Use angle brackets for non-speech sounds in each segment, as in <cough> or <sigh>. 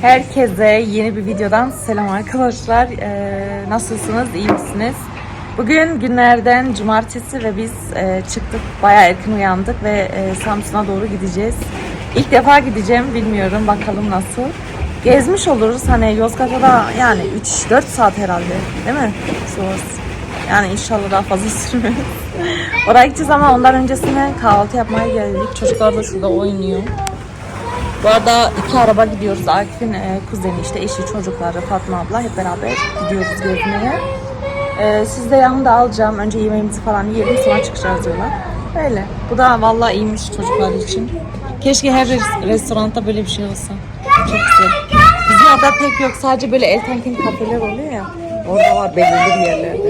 Herkese yeni bir videodan selam arkadaşlar. Ee, nasılsınız? İyi misiniz? Bugün günlerden cumartesi ve biz e, çıktık. Bayağı erken uyandık ve e, Samsun'a doğru gideceğiz. İlk defa gideceğim bilmiyorum. Bakalım nasıl. Gezmiş oluruz. Hani Yozgat'a da yani 3-4 saat herhalde. Değil mi? Sos. Yani inşallah daha fazla <laughs> sürmez. Oraya gideceğiz ama ondan öncesine kahvaltı yapmaya geldik. Çocuklar da şurada oynuyor. Bu arada iki araba gidiyoruz. Akif'in e, kuzeni işte eşi çocukları Fatma abla hep beraber gidiyoruz gezmeye. E, siz de yanımda alacağım. Önce yemeğimizi falan yiyelim sonra çıkacağız yola. Öyle. Bu da vallahi iyiymiş çocuklar için. Keşke her res- restoranda böyle bir şey olsa. Çok güzel. Bizim orada pek yok. Sadece böyle el tenkin kafeler oluyor ya. Orada var belirli bir yerlerde.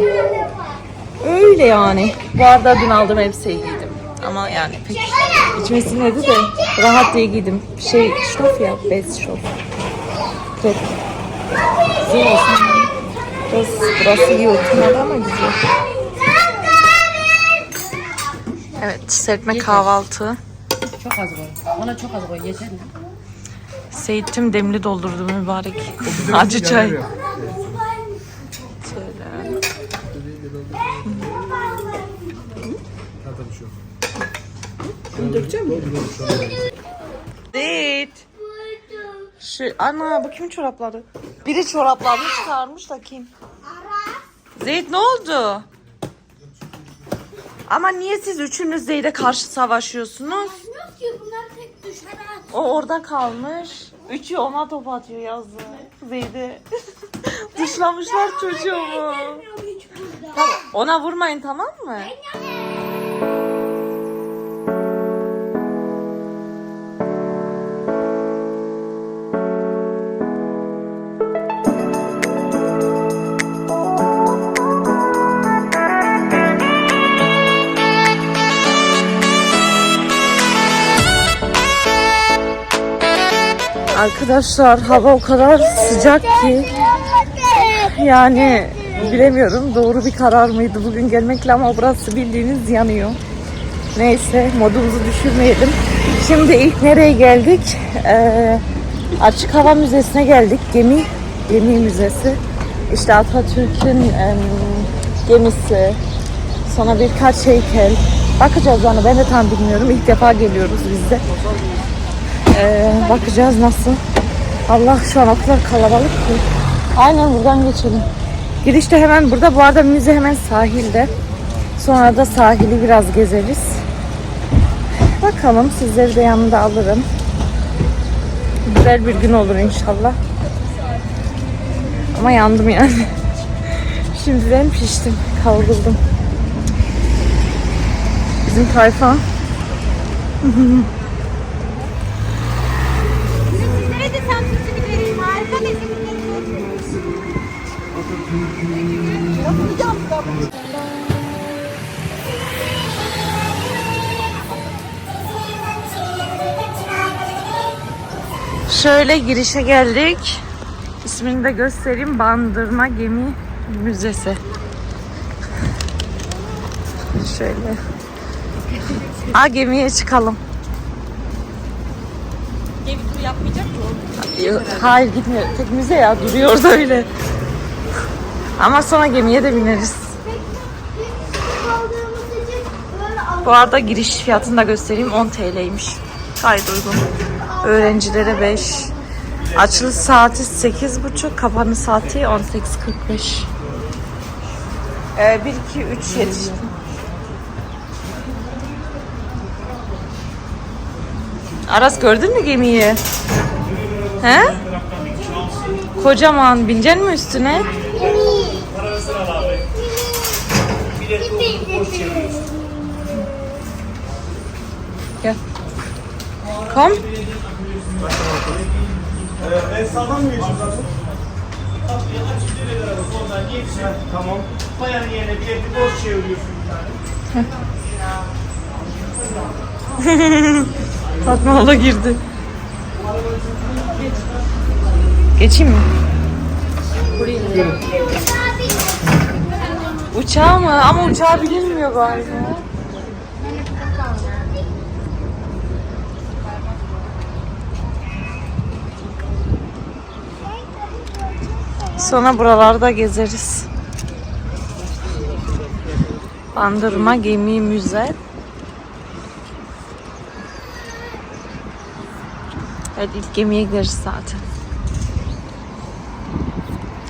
Öyle yani. Bu arada dün aldığım elbiseyi giydim. Ama yani pek içime sinmedi de rahat diye giydim. Şey şof ya, bez şof. Tek. Güzel olsun. Biraz, burası iyi oturmadı ama güzel. Evet, serpme kahvaltı. Çok az koy. Ona çok az koy. Yeter mi? Seyit tüm demli doldurdu mübarek. Acı çay. Şöyle. Seyit. Şu, ana bu kimin çorapları? Biri çoraplarını çıkarmış da kim? Zeyt ne oldu? Ama niye siz üçünüz Zeyd'e karşı savaşıyorsunuz? Yok ki bunlar tek düşer at. O orada kalmış. Üçü ona top atıyor yazdı. Zeyde. <laughs> Dışlamışlar çocuğumu. Tamam, ona vurmayın tamam mı? Arkadaşlar hava o kadar sıcak ki yani bilemiyorum doğru bir karar mıydı bugün gelmekle ama burası bildiğiniz yanıyor. Neyse modumuzu düşürmeyelim. Şimdi ilk nereye geldik? Ee, Açık Hava Müzesi'ne geldik. Gemi, gemi müzesi. İşte Atatürk'ün em, gemisi. Sonra birkaç heykel. Bakacağız onu ben de tam bilmiyorum. İlk defa geliyoruz biz de. Ee, bakacağız nasıl. Allah şu an o kadar kalabalık ki. Aynen buradan geçelim. Giriş de hemen burada. Bu arada müze hemen sahilde. Sonra da sahili biraz gezeriz. Bakalım sizleri de yanımda alırım. Güzel bir gün olur inşallah. Ama yandım yani. <laughs> Şimdiden piştim. Kavruldum. Bizim tayfa <laughs> Şöyle girişe geldik. İsmini de göstereyim. Bandırma Gemi Müzesi. Şöyle. A gemiye çıkalım. Gemi turu yapmayacak mı? Yok, Hayır gitmiyor. Tek müze ya duruyor orada öyle. Ama sonra gemiye de bineriz. Bu arada giriş fiyatını da göstereyim. 10 TL'ymiş. Gayet uygun. Öğrencilere 5. Açılış saati 8.30. Kapanış saati 18.45. Ee, 1, 2, 3 yetiştim. Aras gördün mü gemiyi? He? Kocaman. Binecek mi üstüne? Gel. Kom. Ben sağdan mı geçiyorum zaten? Kapıyı açıp direkt araba soldan geçsin. Tamam. Bayanın yerine bir bir boş çeviriyorsun bir tane. <laughs> Fatma girdi. Geçeyim mi? Uçağı mı? Ama uçağı bilinmiyor galiba. Sonra buralarda gezeriz. Bandırma Gemi Müze. Evet ilk gemiye gideriz zaten.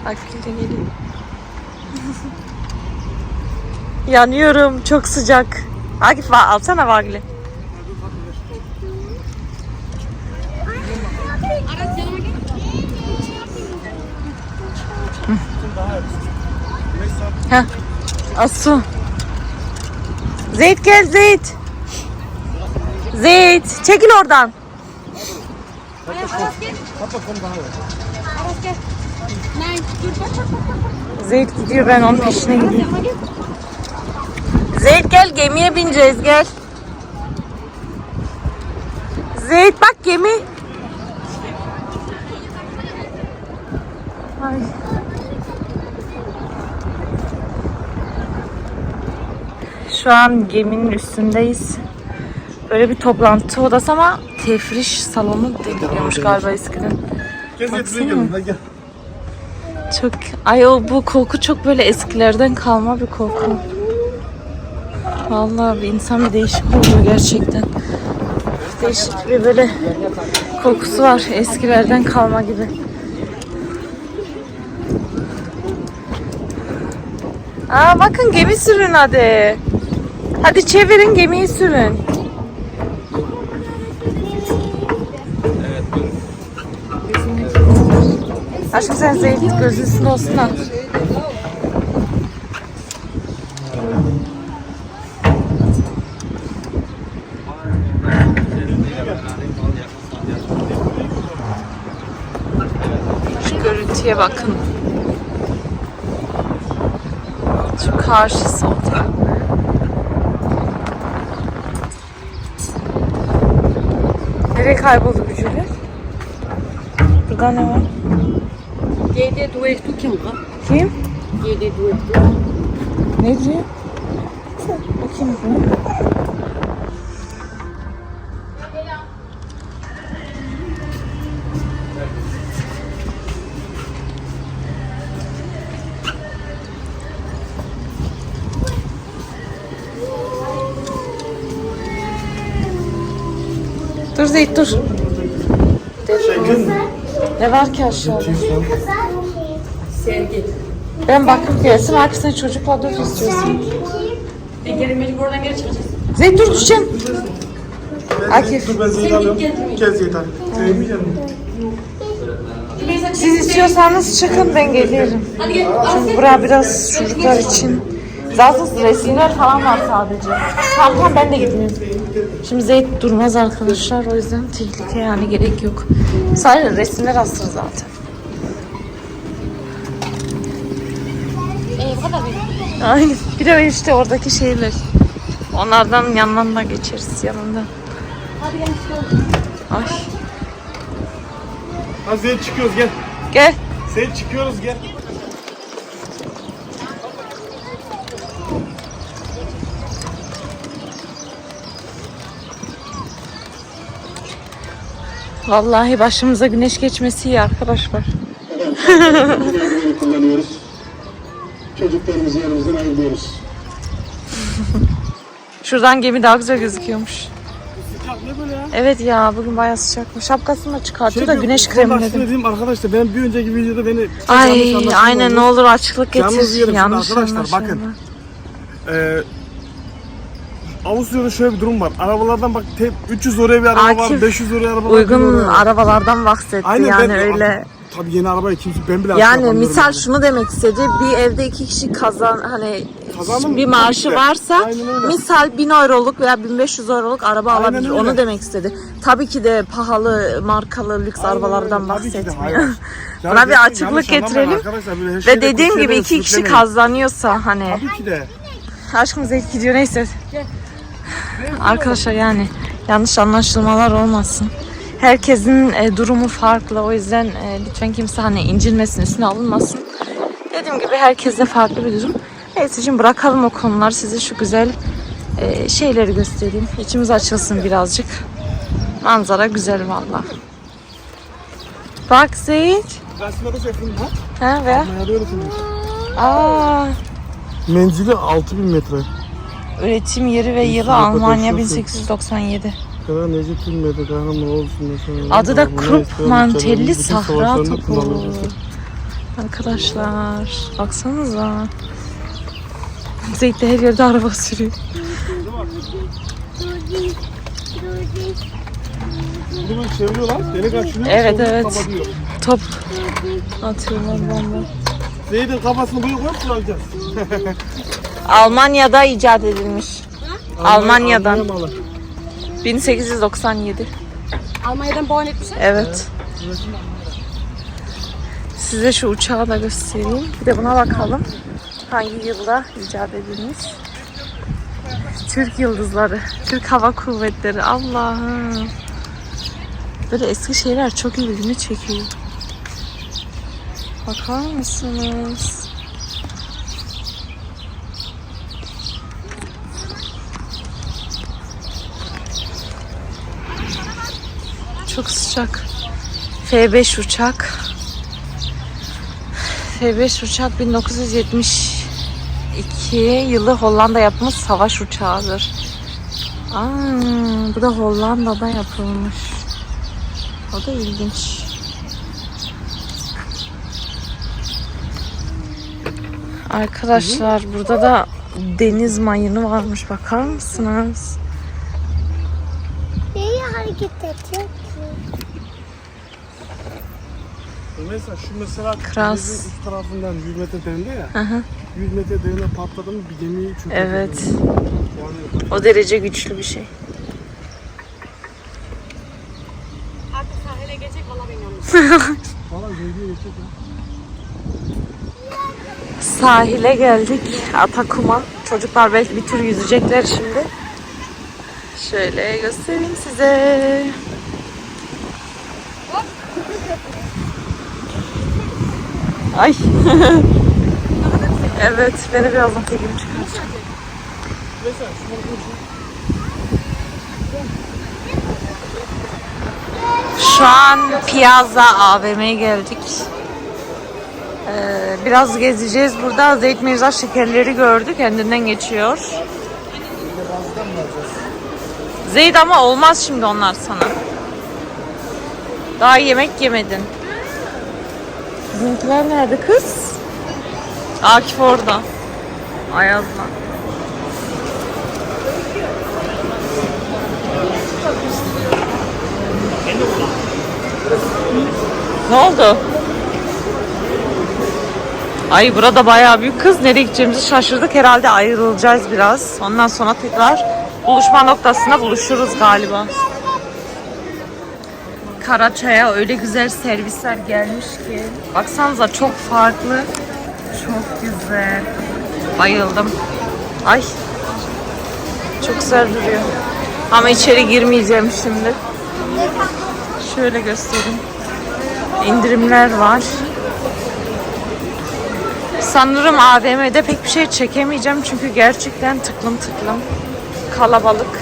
Akif de geliyor. <laughs> Yanıyorum. Çok sıcak. Akif alsana vagli. Asu. Zeyt gel Zeyt. Zeyt çekil oradan. Zeyt gidiyor ben onun peşine gidiyorum. Zeyt gel gemiye bineceğiz gel. Zeyt bak gemi. Ay. Şu an geminin üstündeyiz. Böyle bir toplantı odası ama tefriş salonu deniliyormuş galiba eskiden. Baksana. gel. Çok ay o bu koku çok böyle eskilerden kalma bir koku. Vallahi bir insan bir değişik oluyor gerçekten. Değişik bir böyle kokusu var eskilerden kalma gibi. Aa bakın gemi sürün hadi. Hadi çevirin gemiyi sürün. Aşkım sen zeyt gözün üstünde olsun da. Şu görüntüye bakın. Şu karşısı otel. Nereye kayboldu bücürler? Burada ne var? Yedi duetu kim kız? Kim? Yedi duetu. Ne diyor? Bakayım bu. Zeyt dur. Ne var ki aşağıda? Sergi. Ben bakıp gelsin arkasına çocukla dur istiyorsun. E geri mecbur oradan geri çıkacağız. Zeyt dur düşeceksin. Akif. Dur ben Zeyt alıyorum. Gel Zeyt misin? Siz istiyorsanız çıkın ben gelirim. Hadi gel. Çünkü bura biraz çocuklar için. Zaten resimler falan var sadece. Tamam tamam ben de gitmiyorum. Şimdi Zeyt durmaz arkadaşlar o yüzden tehlike yani gerek yok. Sadece resimler asır zaten. E kadar bir. Aynen. Bir de işte oradaki şeyler. Onlardan yanından da geçeriz yanından. Hadi gel çıkalım. Ay. Ha Zeyt çıkıyoruz gel. Gel. Zeyt çıkıyoruz gel. Vallahi başımıza güneş geçmesi iyi arkadaşlar. Merdivenleri kullanıyoruz. Çocuklarımızı yanımızdan ayırıyoruz. <laughs> Şuradan gemi daha güzel gözüküyormuş. Sıcak ne böyle ya? Evet ya bugün bayağı sıcakmış. Şapkasını da çıkartıyor da Şey, güneş bu kremi dedim. diyeyim arkadaşlar ben bir önceki videoda beni Ay aynen ne oldu. olur açıklık Yalnız getir. şimdi Yanlış arkadaşlar, anlaşılma. bakın. Ee, Avusturya'da şöyle bir durum var. Arabalardan bak te- 300 oraya bir araba Akif, var, 500 oraya araba var. Uygun 1000 oraya var. arabalardan bahsetti Aynen yani ben, öyle. Tabii yeni arabayı kimse ben bile Yani misal yani. şunu demek istedi. Bir evde iki kişi kazan hani Kazandım, bir maaşı de. varsa öyle. misal 1000 euroluk veya 1500 euroluk araba Aynen alabilir. öyle. Onu demek istedi. Tabii ki de pahalı markalı lüks Aynen arabalardan öyle, bahsetmiyor. <laughs> Buna bir açıklık getirelim. Ve dediğim gibi iki kişi kazanıyorsa hani Tabii ki de. aşkım zevk gidiyor neyse. Arkadaşlar yani yanlış anlaşılmalar olmasın. Herkesin e, durumu farklı. O yüzden e, lütfen kimse hani incilmesin, üstüne alınmasın. Dediğim gibi herkeste farklı bir durum. Neyse şimdi bırakalım o konuları. Size şu güzel e, şeyleri göstereyim. İçimiz açılsın birazcık. Manzara güzel valla. Bak Zeyt. Ha ve? Aa, Menzili 6000 metre. Üretim yeri ve yılı Almanya potansiyel. 1897. kadar Necip Bilmedi kahraman olsun mesela. Adı da Krupp Mantelli Sahra Topu. Arkadaşlar baksanıza. Zeyt de her yerde araba sürüyor. Bunu çeviriyorlar, delik açılıyor. Evet, evet. Top atıyorlar bomba. Zeyd'in kafasını buraya koyup kullanacağız. <laughs> Almanya'da icat edilmiş. Almanya'dan. Almanya malı. 1897. Almanya'dan puan etmişler. Evet. Size şu uçağı da göstereyim. Bir de buna bakalım. Hangi yılda icat edilmiş? Türk yıldızları, Türk Hava Kuvvetleri. Allah'ım. Böyle eski şeyler çok ilgimi çekiyor. Bakar mısınız? Çok sıcak. F5 uçak. F5 uçak 1972 yılı Hollanda yapımı savaş uçağıdır. Aa, bu da Hollanda'da yapılmış. O da ilginç. Arkadaşlar burada da deniz mayını varmış. Bakar mısınız? Neyi hareket edecek? Mesela şu mesela Kras. üst tarafından 100 metre derinde ya. Hı. 100 metre derine patladı mı bir gemiyi çökertir. Evet. Yani O derece güçlü bir şey. Artık sahile gelecek valla bilmiyorum. <laughs> Valla Zeyd'e geçecek ya. Sahile geldik. Atakuma. Çocuklar belki bir tur yüzecekler şimdi. Şöyle göstereyim size. Ay. <laughs> evet, beni birazdan tekimi çıkaracak. Şu an Piazza AVM'ye geldik. Ee, biraz gezeceğiz burada. Zeyt Mirza şekerleri gördük. Kendinden geçiyor. Zeyt ama olmaz şimdi onlar sana. Daha yemek yemedin. Bizimkiler nerede kız? Akif orada. Ayaz'la. Ne oldu? Ay burada bayağı büyük kız. Nereye gideceğimizi şaşırdık. Herhalde ayrılacağız biraz. Ondan sonra tekrar buluşma noktasında buluşuruz galiba. Karaçay'a öyle güzel servisler gelmiş ki. Baksanıza çok farklı. Çok güzel. Bayıldım. Ay. Çok güzel duruyor. Ama içeri girmeyeceğim şimdi. Şöyle göstereyim. İndirimler var. Sanırım AVM'de pek bir şey çekemeyeceğim çünkü gerçekten tıklım tıklım kalabalık.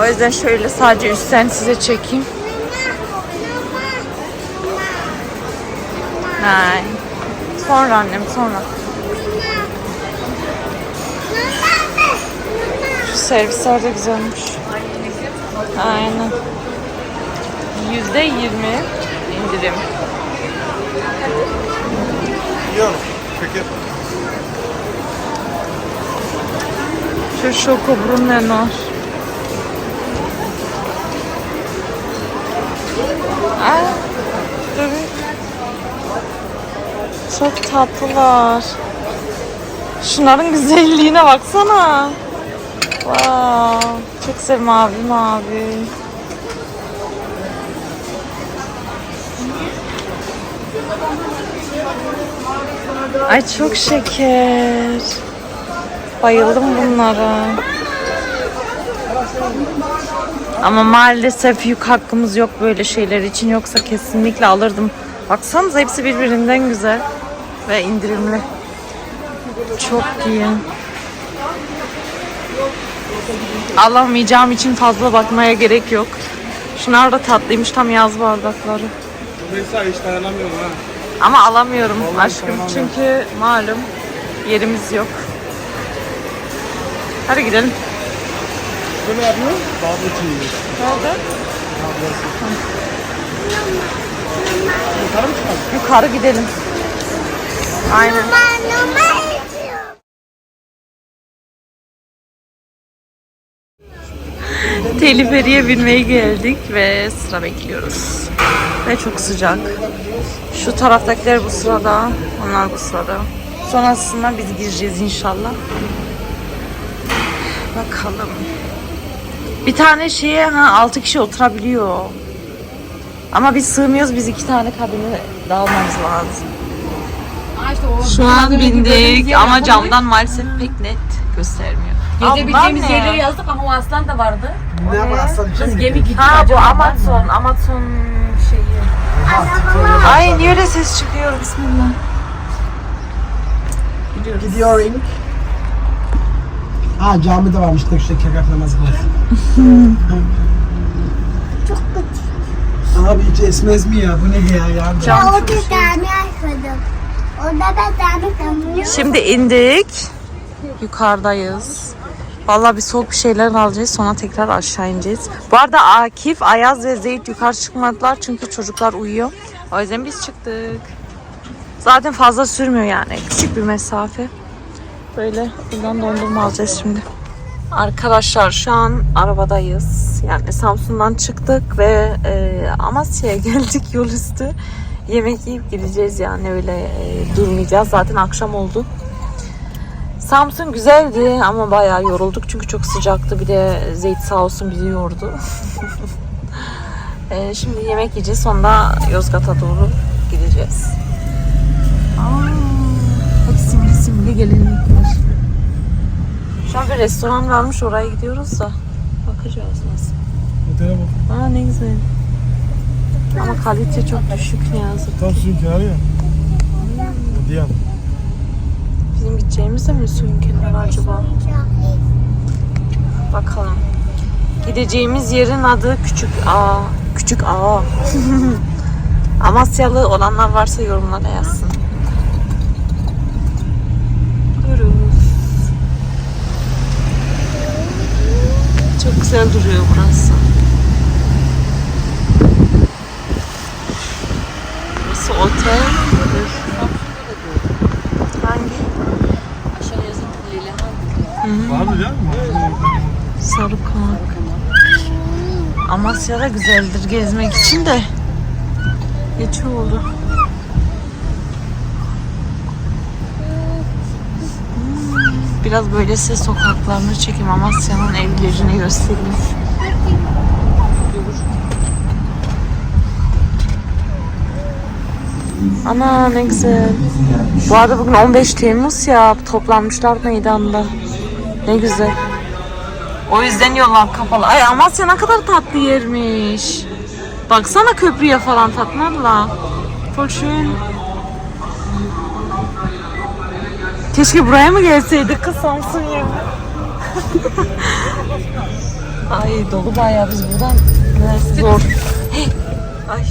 O yüzden şöyle sadece üstten size çekeyim. Hay. Sonra annem sonra. Şu servisler de güzelmiş. Aynen. Yüzde yirmi indirim. Yiyorum. Şeker. Şu şoko Brunnenor. Aa, Çok tatlılar. Şunların güzelliğine baksana. Wow, çok güzel mavi mavi. Ay çok şeker. Bayıldım bunlara. Ama maalesef yük hakkımız yok böyle şeyler için. Yoksa kesinlikle alırdım. Baksanıza hepsi birbirinden güzel. Ve indirimli. Çok iyi. Alamayacağım için fazla bakmaya gerek yok. Şunlar da tatlıymış tam yaz bardakları. Mesela hiç dayanamıyorum ha. Ama alamıyorum Vallahi aşkım çünkü malum yerimiz yok. Hadi gidelim. Bu ne yapıyor? Bazı çiğniyor. Nerede? Yukarı mı çıkalım? Yukarı gidelim. Aynen. Teliferiye binmeye geldik ve sıra bekliyoruz. Ve çok sıcak. Şu taraftakiler bu sırada, onlar bu sırada. Sonrasında biz gireceğiz inşallah. Bakalım. Bir tane şeye ha, 6 kişi oturabiliyor. Ama biz sığmıyoruz. Biz iki tane kabini dağılmamız lazım. Şu an bindik ama camdan maalesef pek net göstermiyor. Gezebileceğimiz yerleri yazdık ama o aslan da vardı. Ne var aslan için Kız gemi gidiyor. Ha bu? Amazon, Amazon şeyi. Ay niye öyle ses çıkıyor? Bismillah. Gidiyoruz. Gidiyorum. Ha cami de varmış tek şey kekak namazı var. Çok kötü. Abi hiç esmez mi ya? Bu ne ya ya? Orada çok şey. tane yaşadım. Orada da tane kamyon. Şimdi indik. Yukarıdayız. Vallahi bir soğuk bir şeyler alacağız sonra tekrar aşağı ineceğiz. Bu arada Akif, Ayaz ve Zeyt yukarı çıkmadılar çünkü çocuklar uyuyor. O yüzden biz çıktık. Zaten fazla sürmüyor yani. Küçük bir mesafe. Böyle buradan dondurma alacağız şimdi. Arkadaşlar şu an arabadayız. Yani Samsun'dan çıktık ve e, Amasya'ya <laughs> geldik yol üstü. Yemek yiyip gideceğiz yani öyle e, durmayacağız. Zaten akşam oldu. Samsun güzeldi ama bayağı yorulduk çünkü çok sıcaktı. Bir de Zeyt sağ olsun bizi yordu. <laughs> E, şimdi yemek yiyeceğiz sonra Yozgat'a doğru gideceğiz. Aa, hep simli simli gelinlikler. Şu an bir restoran varmış oraya gidiyoruz da bakacağız nasıl. Otele bak. Aa ne güzel. Ama kalite çok düşük ne yazık. Tam suyun kenarı ya. Diyan. Bizim gideceğimiz de mi suyun kenarı acaba? Bakalım. Gideceğimiz yerin adı Küçük A. Küçük A. <laughs> Amasyalı olanlar varsa yorumlara yazsın. Gidiyoruz. Çok güzel duruyor burası. Burası otel. Hangi? Var mı ya? Sarıkamak. Amasya da güzeldir gezmek için de. Geç oldu. Hmm, Biraz böyle size sokaklarını çekeyim. Amasya'nın evlerini göstereyim. Ana ne güzel. Bu arada bugün 15 Temmuz ya. Toplanmışlar meydanda. Ne güzel. O yüzden yollar kapalı. Ay Amasya ne kadar tatlı yermiş. Baksana köprüye falan tatlılarla. Voll schön. Keşke buraya mı gelseydik kız Samsun. <laughs> Ay dolu bayağı biz buradan zor. Ay